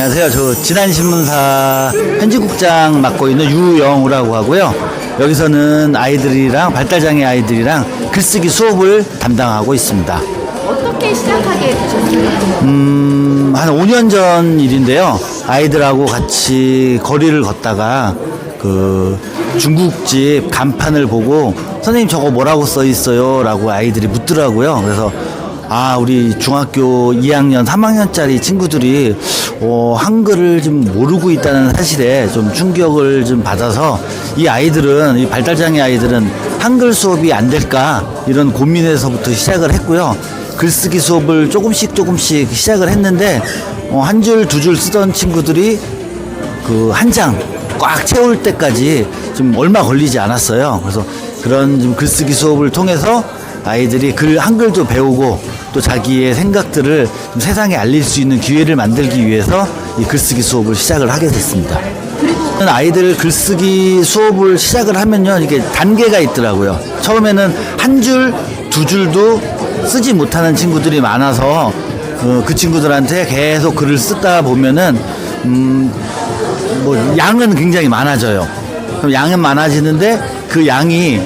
안녕하세요. 저 진안신문사 현지국장 맡고 있는 유영우라고 하고요. 여기서는 아이들이랑 발달장애 아이들이랑 글쓰기 수업을 담당하고 있습니다. 어떻게 시작하게 되셨어요? 음, 한 5년 전 일인데요. 아이들하고 같이 거리를 걷다가 그 중국집 간판을 보고 선생님 저거 뭐라고 써 있어요? 라고 아이들이 묻더라고요. 그래서 아, 우리 중학교 2학년, 3학년짜리 친구들이 어, 한글을 좀 모르고 있다는 사실에 좀 충격을 좀 받아서 이 아이들은, 이 발달장애 아이들은 한글 수업이 안 될까 이런 고민에서부터 시작을 했고요. 글쓰기 수업을 조금씩 조금씩 시작을 했는데 어, 한 줄 두 줄 쓰던 친구들이 그 한 장 꽉 채울 때까지 좀 얼마 걸리지 않았어요. 그래서 그런 좀 글쓰기 수업을 통해서 아이들이 글 한글도 배우고 또 자기의 생각들을 좀 세상에 알릴 수 있는 기회를 만들기 위해서 이 글쓰기 수업을 시작을 하게 됐습니다. 아이들 글쓰기 수업을 시작을 하면요 이게 단계가 있더라고요. 처음에는 한 줄, 두 줄도 쓰지 못하는 친구들이 많아서 어, 그 친구들한테 계속 글을 쓰다 보면은 음, 뭐 양은 굉장히 많아져요. 그럼 양은 많아지는데 그 양이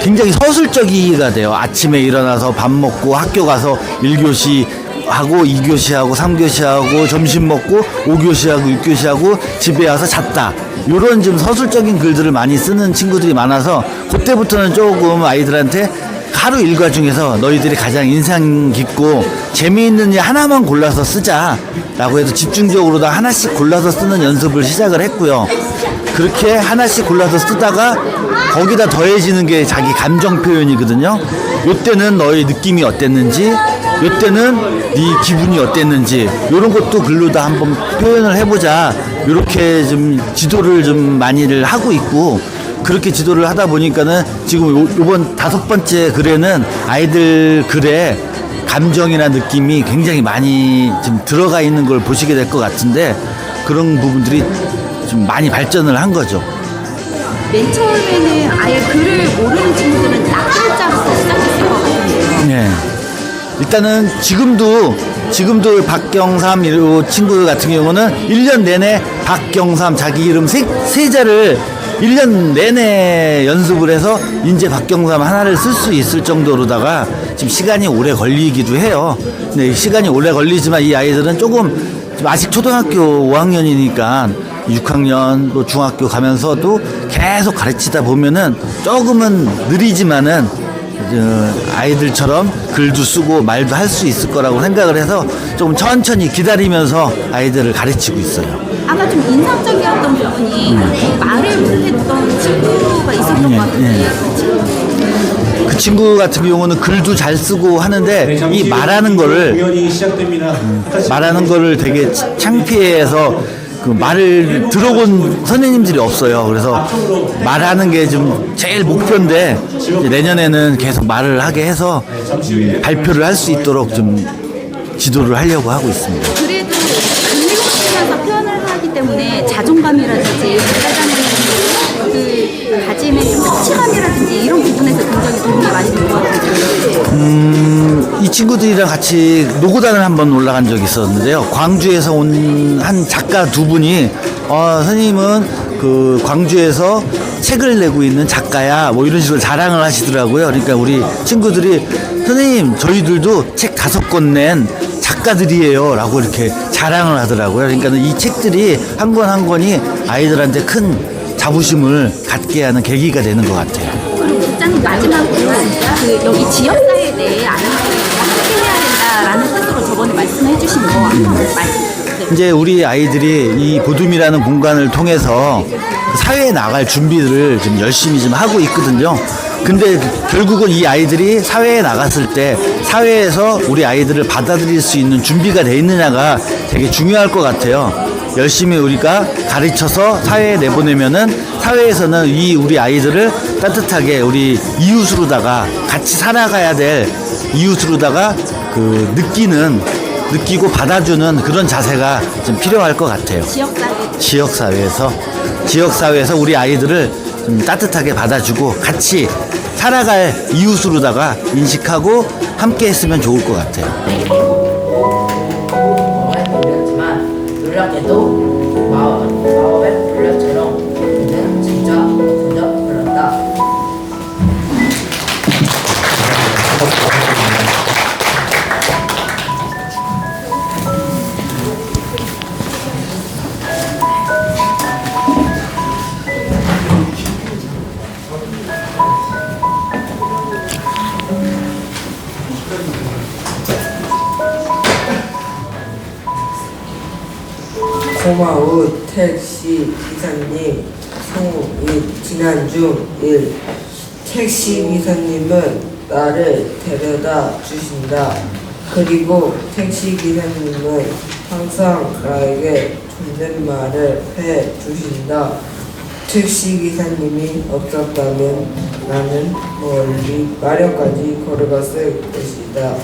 굉장히 서술적이가 돼요. 아침에 일어나서 밥 먹고 학교 가서 1교시 하고 2교시 하고 3교시 하고 점심 먹고 5교시 하고 6교시 하고 집에 와서 잤다. 요런 좀 서술적인 글들을 많이 쓰는 친구들이 많아서 그때부터는 조금 아이들한테 하루 일과 중에서 너희들이 가장 인상 깊고 재미있는 일 하나만 골라서 쓰자라고 해서 집중적으로 다 하나씩 골라서 쓰는 연습을 시작을 했고요. 그렇게 하나씩 골라서 쓰다가 거기다 더해지는 게 자기 감정 표현이거든요. 요때는 너의 느낌이 어땠는지, 요때는 네 기분이 어땠는지, 요런 것도 글로 다 한번 표현을 해보자. 요렇게 좀 지도를 좀 많이를 하고 있고, 그렇게 지도를 하다 보니까는 지금 요, 요번 다섯 번째 글에는 아이들 글에 감정이나 느낌이 굉장히 많이 좀 들어가 있는 걸 보시게 될 것 같은데, 그런 부분들이 좀 많이 발전을 한 거죠. 맨 처음에는 아예 글을 모르는 친구들은 낯글자부터 시작했을 것 같은데요. 네. 일단은 지금도 지금도 박경삼 이 친구 같은 경우는 1년 내내 박경삼 자기 이름 세, 세자를 1년 내내 연습을 해서 이제 박경삼 하나를 쓸 수 있을 정도로다가 지금 시간이 오래 걸리기도 해요. 근데 이 시간이 오래 걸리지만 이 아이들은 조금 아직 초등학교 5학년이니까 6학년 또 중학교 가면서도 계속 가르치다 보면은 조금은 느리지만은 어, 아이들처럼 글도 쓰고 말도 할 수 있을 거라고 생각을 해서 조금 천천히 기다리면서 아이들을 가르치고 있어요. 아까 좀 인상적이었던 부분이 말을 못했던 친구가 있었던 예, 것 같은데 예. 그 친구 그 친구 같은 경우는 글도 잘 쓰고 하는데 이 말하는 거를 시작됩니다. 말하는 거를 되게 창피해서 그 말을 들어본 선생님들이 없어요. 그래서 말하는 게 좀 제일 목표인데 이제 내년에는 계속 말을 하게 해서 음, 발표를 할 수 있도록 좀 지도를 하려고 하고 있습니다. 그래도 글을 쓰면서 표현을 하기 때문에 자존감이라든지 발달장애 그 가짐의 성취감이라든지 이런 부분에서 굉장히 도움이 많이 된것 같아요. 이 친구들이랑 같이 노고단을 한번 올라간 적이 있었는데요. 광주에서 온 한 작가 두 분이 어, 선생님은 그 광주에서 책을 내고 있는 작가야 뭐 이런 식으로 자랑을 하시더라고요. 그러니까 우리 친구들이 선생님 저희들도 책 다섯 권 낸 작가들이에요 라고 이렇게 자랑을 하더라고요. 그러니까 이 책들이 한 권 한 권이 아이들한테 큰 자부심을 갖게 하는 계기가 되는 것 같아요. 그리고 국장님 마지막으로 그 여기 지역사회에 대해 아이들이 함께 해야 된다라는 뜻으로 저번에 말씀해 주신 거 한번 말씀 이제 우리 아이들이 이 보둠이라는 공간을 통해서 사회에 나갈 준비를 좀 열심히 좀 하고 있거든요. 근데 결국은 이 아이들이 사회에 나갔을 때 사회에서 우리 아이들을 받아들일 수 있는 준비가 돼 있느냐가 되게 중요할 것 같아요. 열심히 우리가 가르쳐서 사회에 내보내면은 사회에서는 이 우리 아이들을 따뜻하게 우리 이웃으로다가 같이 살아가야 될 이웃으로다가 그 느끼는 느끼고 받아주는 그런 자세가 좀 필요할 것 같아요. 지역사회 지역 사회에서 지역 사회에서 우리 아이들을 좀 따뜻하게 받아주고 같이 살아갈 이웃으로다가 인식하고 함께 했으면 좋을 것 같아요. 놀랍게도 마법, 고마운 택시 기사님 성이 지난주 일 택시 기사님은 나를 데려다 주신다. 그리고 택시 기사님은 항상 나에게 존댓말을 해 주신다. 택시 기사님이 없었다면 나는 멀리 마련까지 걸어갔을 것이다.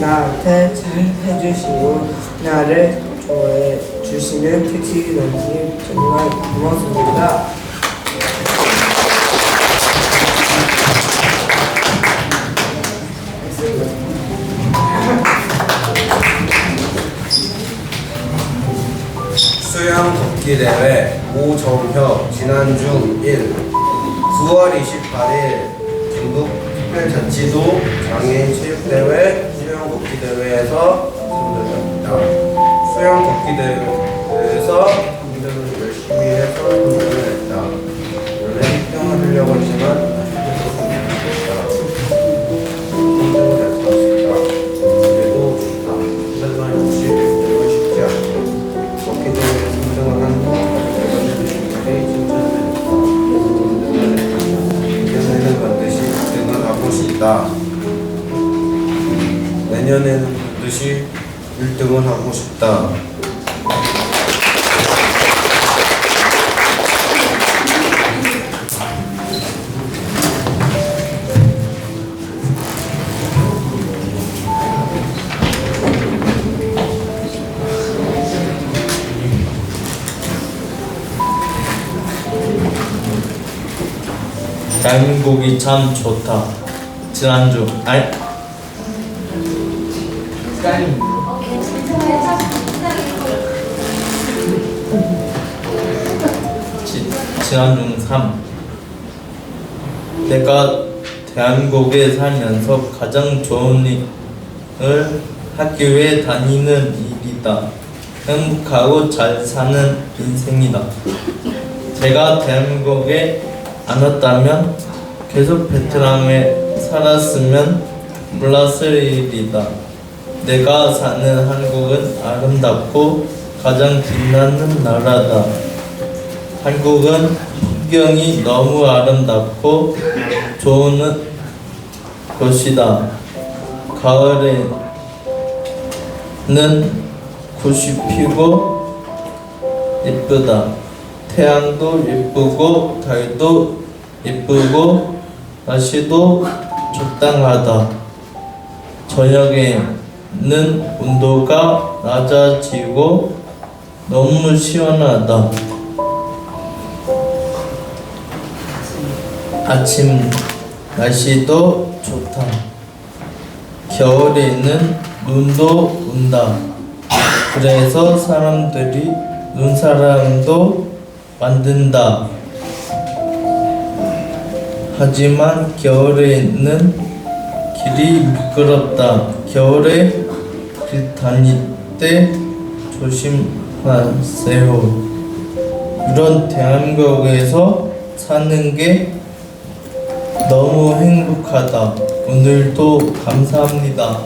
나한테 잘 해주시고 나를 좋아해 주시는 택시 기사님 정말 고맙습니다. 수영 걷기 대회 오정혁 지난주 1 9월 28일 중국 특별자치도 장애인 체육대회 수영 걷기 대회에서 승자였다. 수영 걷기 대회 대한민국이 참 좋다. 지난주 아니 지, 지난주 3 내가 대한민국에 살면서 가장 좋은 일을 학교에 다니는 일이다. 행복하고 잘 사는 인생이다. 제가 대한민국에 안 왔다면 계속 베트남에 살았으면 몰랐을 일이다. 내가 사는 한국은 아름답고 가장 빛나는 나라다. 한국은 풍경이 너무 아름답고 좋은 곳이다. 가을에는 꽃이 피고 예쁘다. 태양도 예쁘고 달도 예쁘고 날씨도 적당하다. 저녁에는 온도가 낮아지고 너무 시원하다. 아침 날씨도 좋다. 겨울에는 눈도 온다. 그래서 사람들이 눈사람도 만든다. 하지만 겨울에는 길이 미끄럽다. 겨울에 길 다닐 때 조심하세요. 이런 대한민국에서 사는 게 너무 행복하다. 오늘도 감사합니다.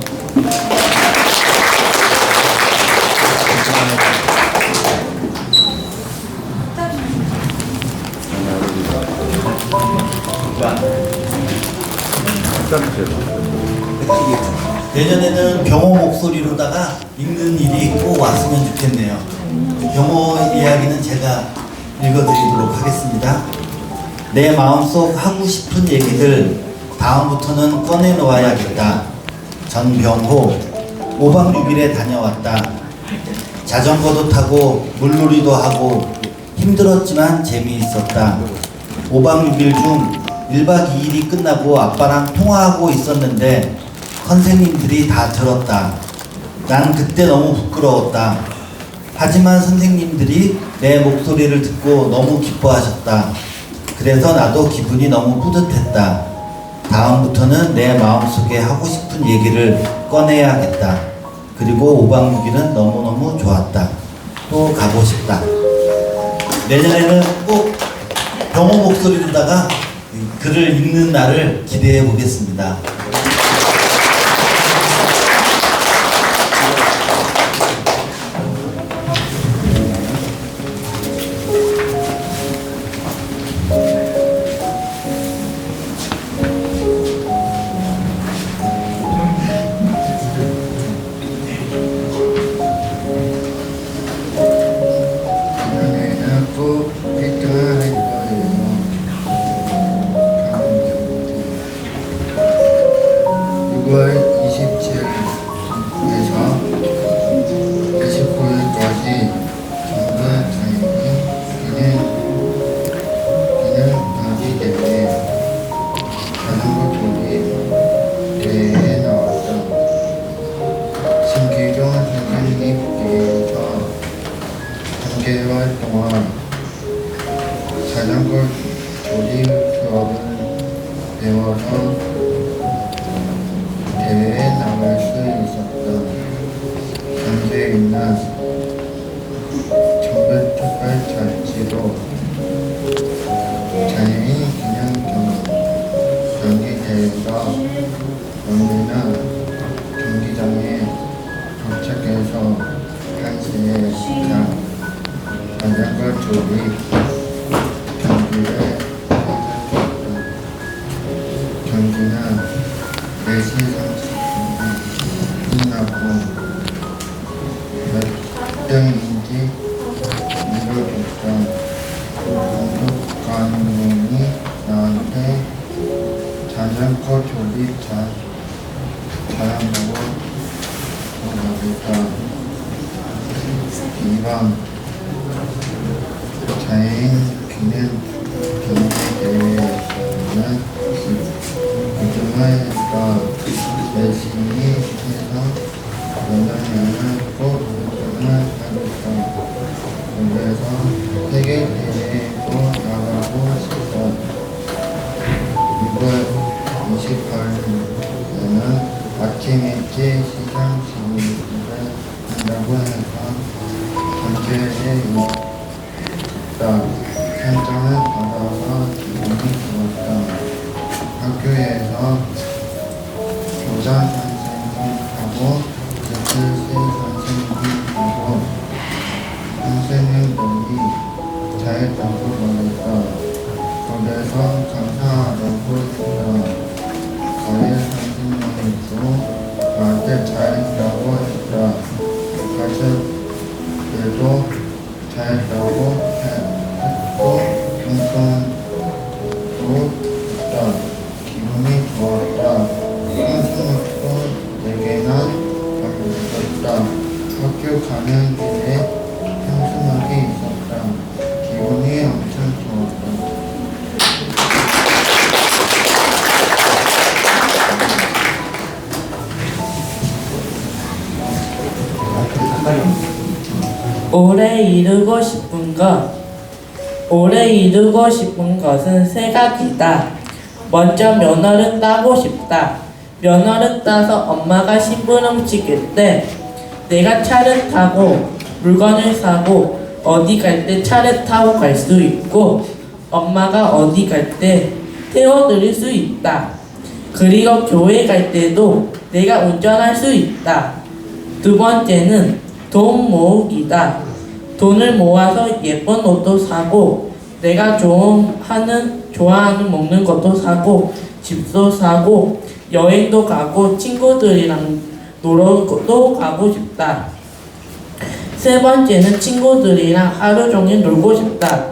내년에는 병호 목소리로다가 읽는 일이 꼭 왔으면 좋겠네요. 병호 이야기는 제가 읽어드리도록 하겠습니다. 내 마음속 하고 싶은 얘기들 다음부터는 꺼내놓아야겠다. 전병호 5박 6일에 다녀왔다. 자전거도 타고 물놀이도 하고 힘들었지만 재미있었다. 5박 6일 중 1박 2일이 끝나고 아빠랑 통화하고 있었는데 선생님들이 다 들었다. 난 그때 너무 부끄러웠다. 하지만 선생님들이 내 목소리를 듣고 너무 기뻐하셨다. 그래서 나도 기분이 너무 뿌듯했다. 다음부터는 내 마음속에 하고 싶은 얘기를 꺼내야겠다. 그리고 5박 6일은 너무너무 좋았다. 또 가고 싶다. 내년에는 꼭 병호 목소리로다가 이 글을 읽는 날을 기대해 보겠습니다. 경기 잘했다고 말했다. 그래서 감사하다고 올해 이루고 싶은 것. 올해 이루고 싶은 것은 세 가지다. 먼저 면허를 따고 싶다. 면허를 따서 엄마가 심부름 시킬 때 내가 차를 타고 물건을 사고 어디 갈 때 차를 타고 갈 수 있고 엄마가 어디 갈 때 태워드릴 수 있다. 그리고 교회 갈 때도 내가 운전할 수 있다. 두 번째는 돈 모으기다. 돈을 모아서 예쁜 옷도 사고 내가 좋아하는 좋아하는 먹는 것도 사고 집도 사고 여행도 가고 친구들이랑 놀러 도 가고 싶다. 세 번째는 친구들이랑 하루 종일 놀고 싶다.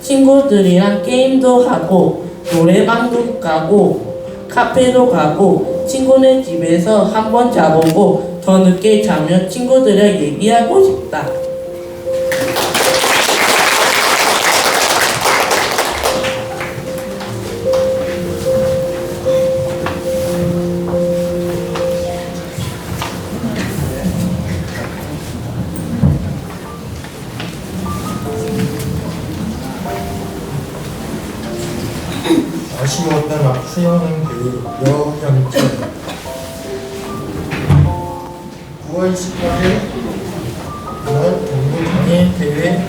친구들이랑 게임도 하고 노래방도 가고 카페도 가고 친구네 집에서 한번 자보고 더 늦게 자면 친구들이랑 얘기하고 싶다. 아쉬웠던 수영은 그여 현재 9월 18일 는 동부장애 대회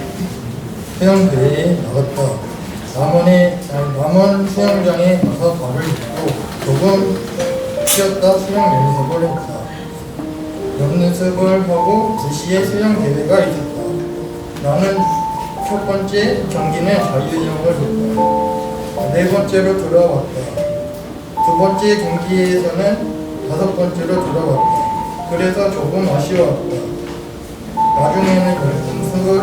수영 대회에 나갔다. 아니, 남원 수영장에 가서 발을 딛고 조금 쉬었다 수영 연습을 했다. 연습을 하고 2시에 수영 대회가 있었다. 나는 첫 번째 경기는 자유형을 했다. 네 번째로 돌아왔다. 두 번째 경기에서는 다섯 번째로 돌아왔다. 그래서 조금 아쉬웠다. 나중에는 연습을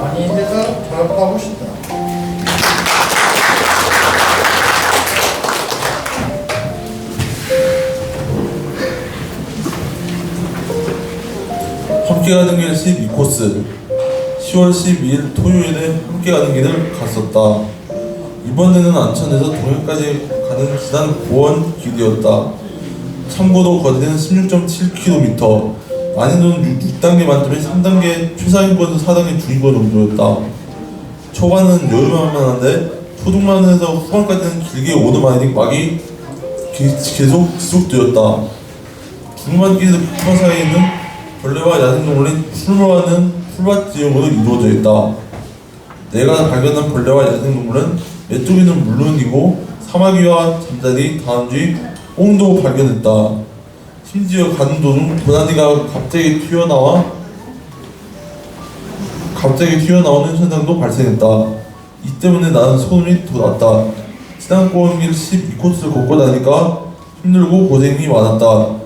많이 해서 잘하고 싶다. 함께 가는 길 12코스 10월 12일 토요일에 함께 가는 길을 갔었다. 이번에는 안천에서 동해까지 가는 지난 고원 길이었다. 참고로 거리는 16.7km, 난이도는 6, 단계 만점에 3단계 최상위권 4단계 중위권 정도였다. 초반은 여유만만한데 초중반에서 후반까지는 길게 오르막이 계속 지속되었다. 중반길에서 북한 사이에는 벌레와 야생동물이 출몰하는 풀밭 지역으로 이루어져 있다. 내가 발견한 벌레와 야생동물은 메뚜기는 물론이고 사마귀와 잠자리, 다람쥐, 꽁도 발견했다. 심지어 가는 도중 고라니가 갑자기 튀어나와 갑자기 튀어나오는 현상도 발생했다. 이 때문에 나는 소름이 돋았다. 지난고원길 12코스를 걷고 나니까 힘들고 고생이 많았다.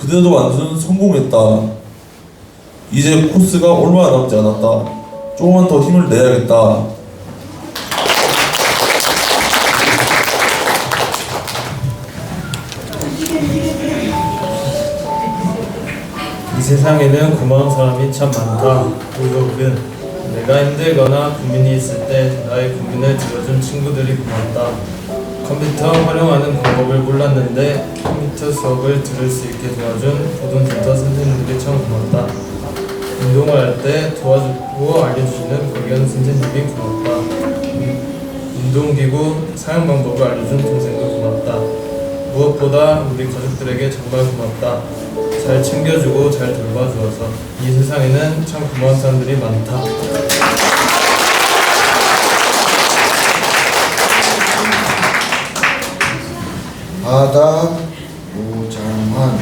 그대로 완주는 성공했다. 이제 코스가 얼마 남지 않았다. 조금만 더 힘을 내야겠다. 세상에는 고마운 사람이 참 많다. 우혁은 내가 힘들거나 고민이 있을 때 나의 고민을 들어준 친구들이 고맙다. 컴퓨터 활용하는 방법을 몰랐는데 컴퓨터 수업을 들을 수 있게 도와준 고등센터 선생님들이 참 고맙다. 운동을 할 때 도와주고 알려주시는 박연 선생님이 고맙다. 운동기구 사용 방법을 알려준 동생도 고맙다. 무엇보다 우리 가족들에게 정말 고맙다. 잘 챙겨주고 잘 돌봐주어서 이 세상에는 참 고마운 사람들이 많다. 바다 무장한.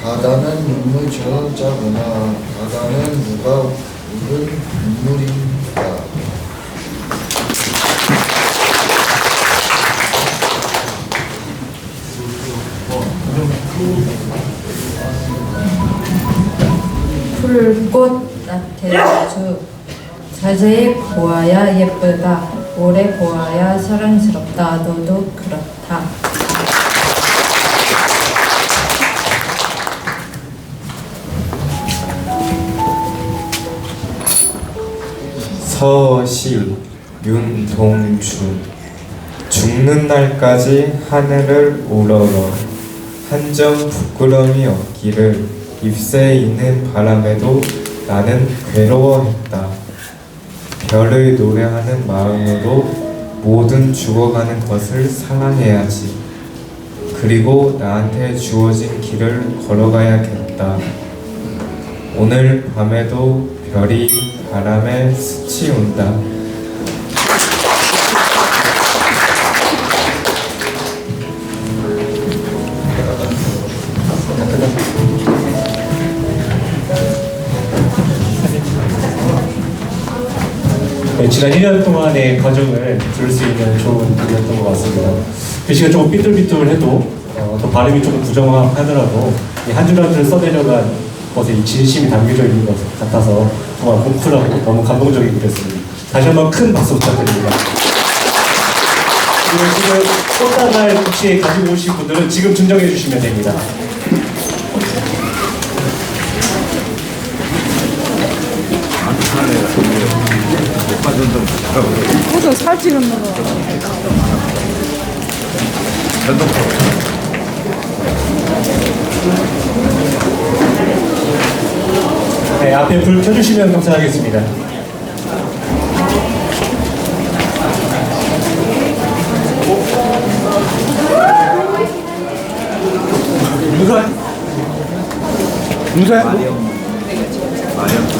바다는 눈물 저자구나. 바다는 누가 우는 눈물인가 풀꽃 나태주 자세히 보아야 예쁘다. 오래 보아야 사랑스럽다. 너도 그렇다. 서실 윤동준 죽는 날까지 하늘을 우러러 한 점 부끄러움이 없기를 잎새에 있는 바람에도 나는 괴로워했다. 별을 노래하는 마음으로 모든 죽어가는 것을 사랑해야지. 그리고 나한테 주어진 길을 걸어가야겠다. 오늘 밤에도 별이 바람에 스치운다. 지난 1년 동안의 과정을 들을 수 있는 좋은 글이었던 것 같습니다. 글씨가 조금 삐뚤삐뚤해도 어, 또 발음이 조금 부정확하더라도 이한줄 한줄 써내려간 것에 이 진심이 담겨져 있는 것 같아서 정말 뭉클하고 너무 감동적인 글이었습니다. 다시 한번 큰 박수 부탁드립니다. 그리고 지금 꽃다발 혹시 가지고 오신 분들은 지금 증정해 주시면 됩니다. 무슨 살 찌는 거? 네, 앞에 불 켜주시면 감사하겠습니다. 누가? 누가? 마령. 마령.